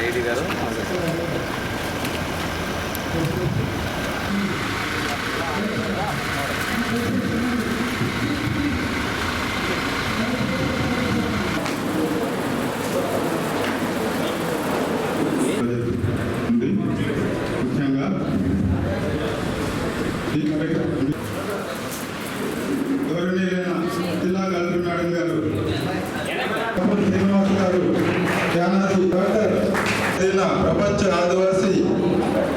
ఏడీ గారు తారీఖున ప్రపంచ ఆదివాసి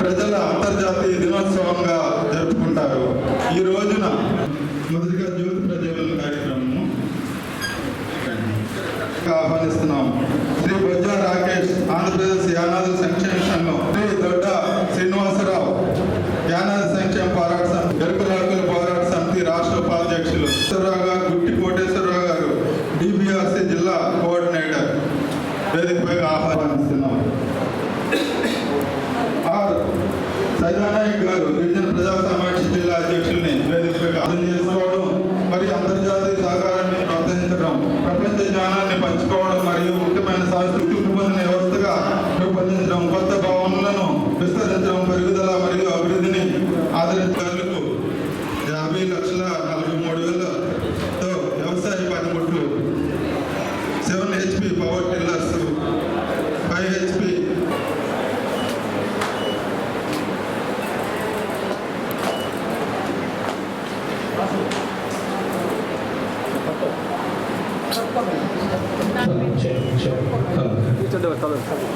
ప్రజల అంతర్జాతీయ దినోత్సవంగా జరుపుకుంటారు. ఈ రోజున మొదటిగా జ్యోతి ప్రజల కార్యక్రమము ఆహ్వానిస్తున్నాము గారు గిరిజన ప్రజా సమావేశ జిల్లా అధ్యక్షుల్ని వేదికపై చేసుకోవడం మరియు అంతర్జాతీయ సహకారాన్ని ప్రోత్సహించడం ప్రపంచ జ్ఞానాన్ని పంచుకోవడం మరియు ముఖ్యమైన సాంస్కృతిక চলো।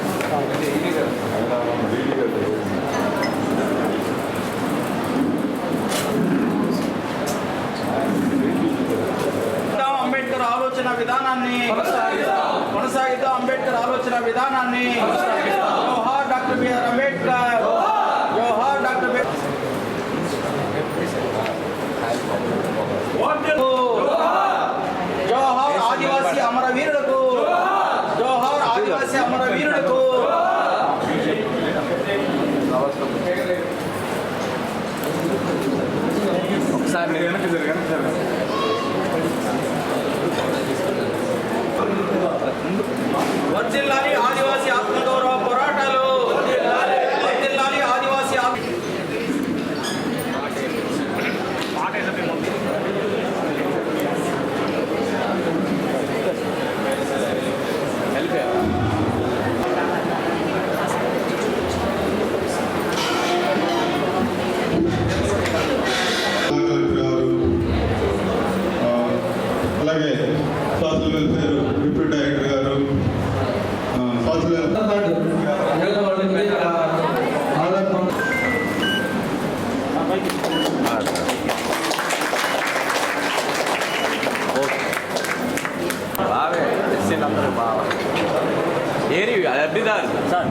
ఏరి లబ్ధిదారు సార్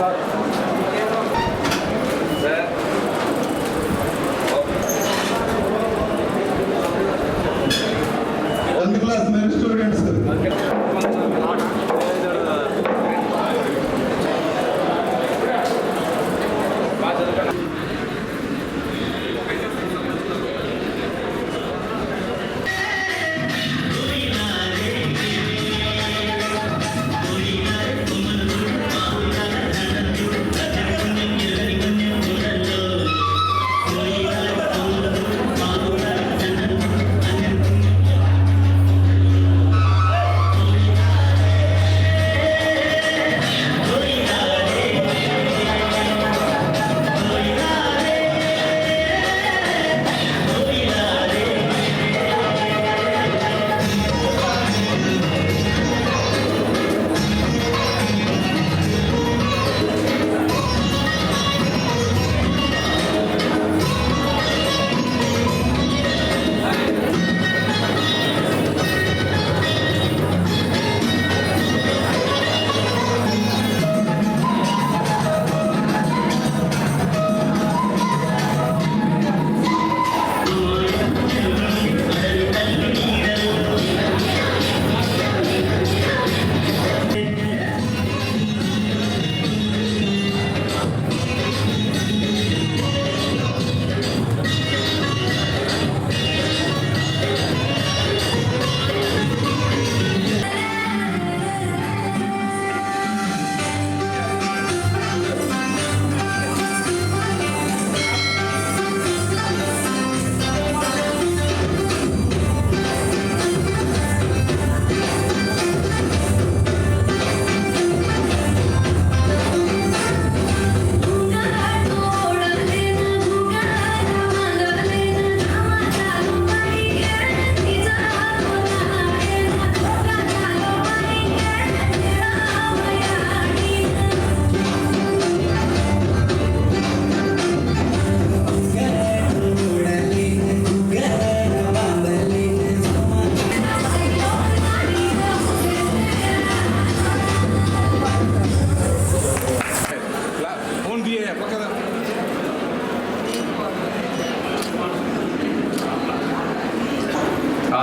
సార్.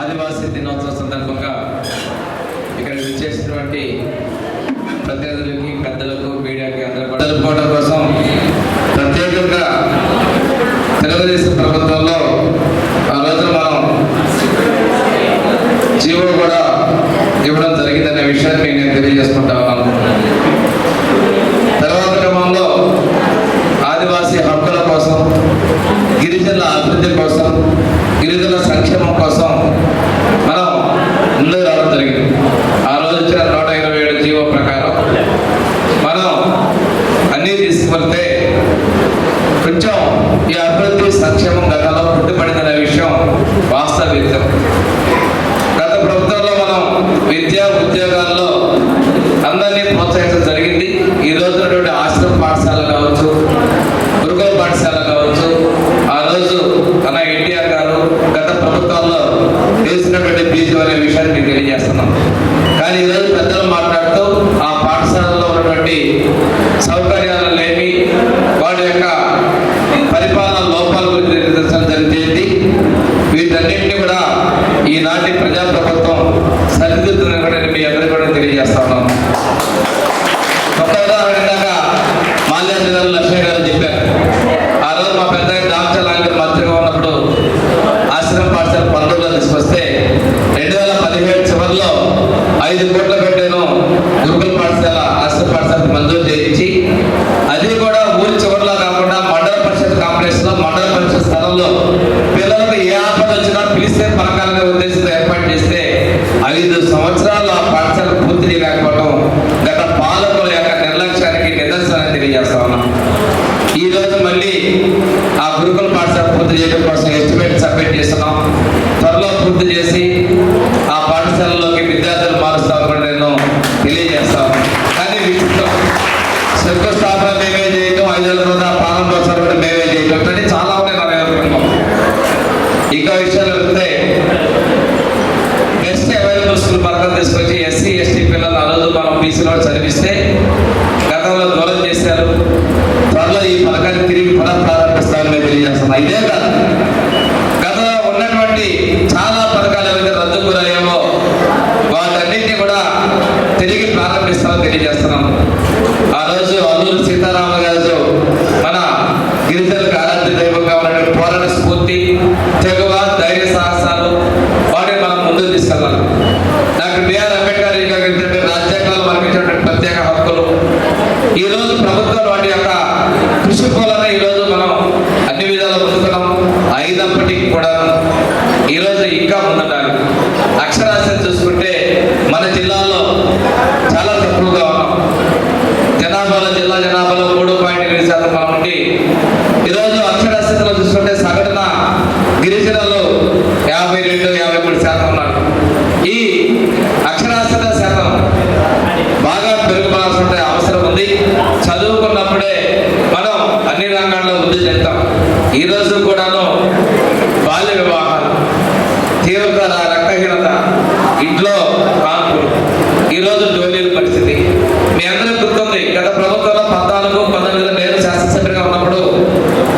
ఆదివాసీ దినోత్సవ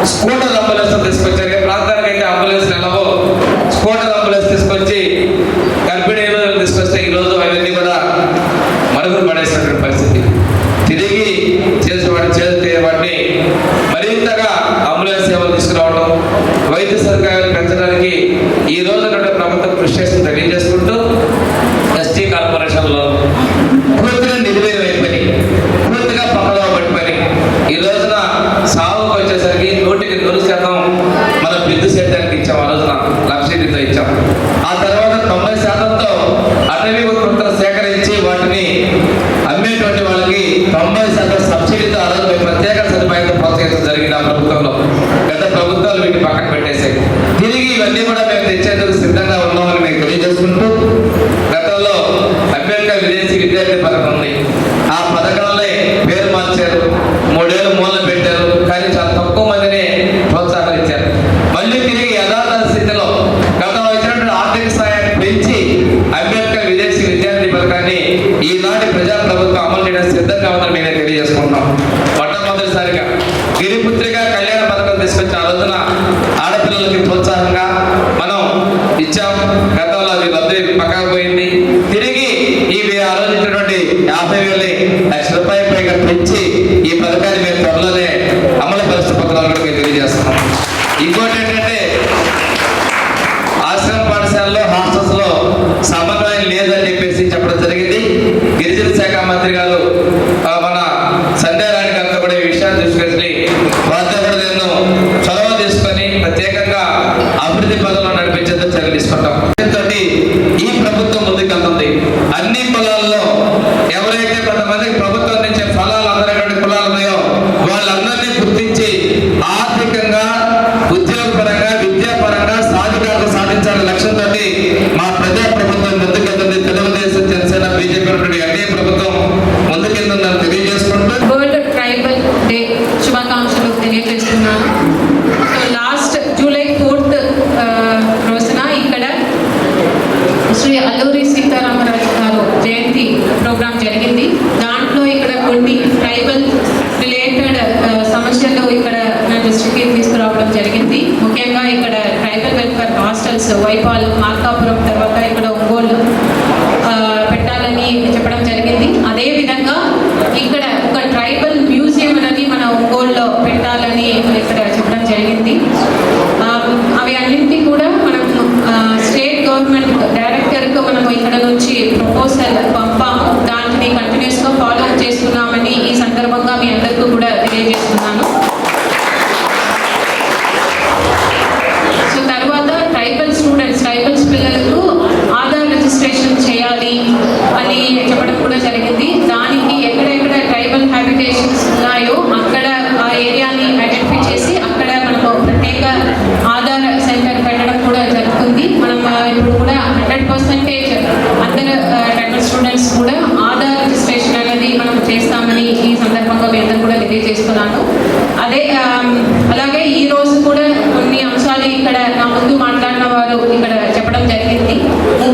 las Mahadevi, Ashraf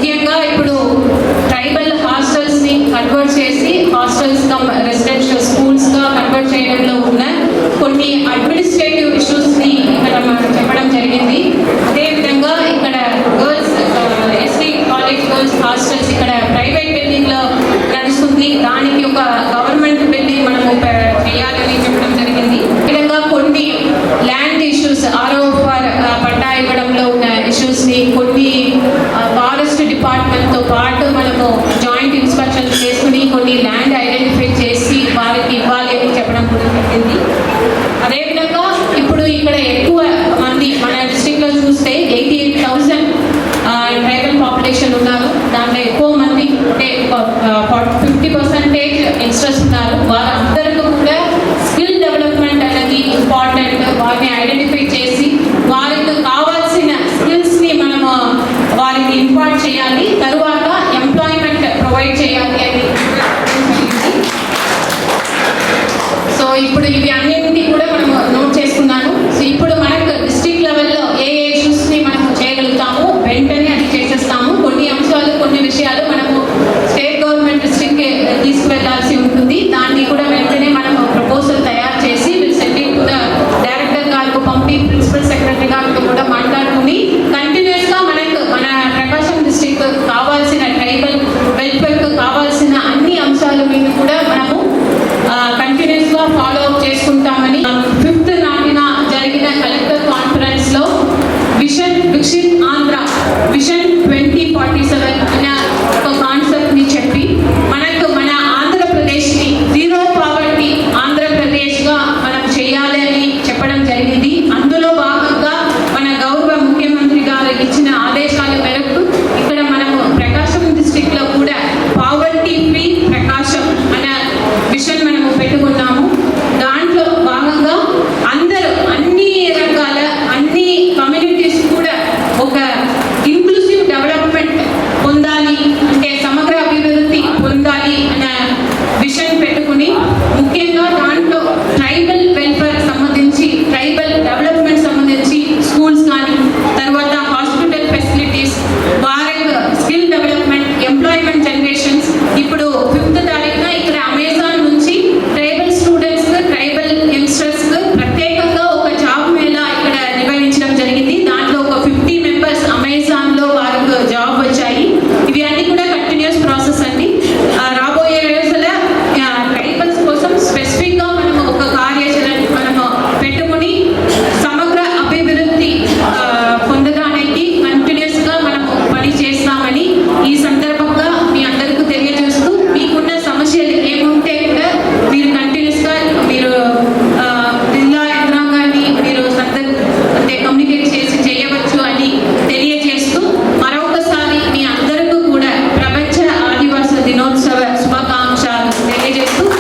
ముఖ్యంగా ఇప్పుడు ట్రైబల్ హాస్టల్స్ని కన్వర్ట్ చేసి హాస్టల్స్ కమ్ రెసిడెన్షియల్ స్కూల్స్గా కన్వర్ట్ చేయడంలో ఉన్న కొన్ని అడ్మినిస్ట్రేటివ్ ఇక్కడ ఎక్కువ మంది మన డిస్ట్రిక్ట్లో చూస్తే eighty eight thousand tribal population ఉన్నారు. దాంట్లో ఎక్కువ మంది అంటే ఫిఫ్టీ పర్సెంటేజ్ యంగ్స్టర్స్ ఉన్నారు. వారందరికీ కూడా స్కిల్ డెవలప్మెంట్ అనేది ఇంపార్టెంట్ వారిని ఐడెంటిఫై చేసి వారికి కావాల్సిన స్కిల్స్ని మనము వారికి ఇంపార్ట్ చేయాలి. తరువాత ఎంప్లాయ్మెంట్ ప్రొవైడ్ చేయాలి అని సో ఇప్పుడు ఇవి అన్ని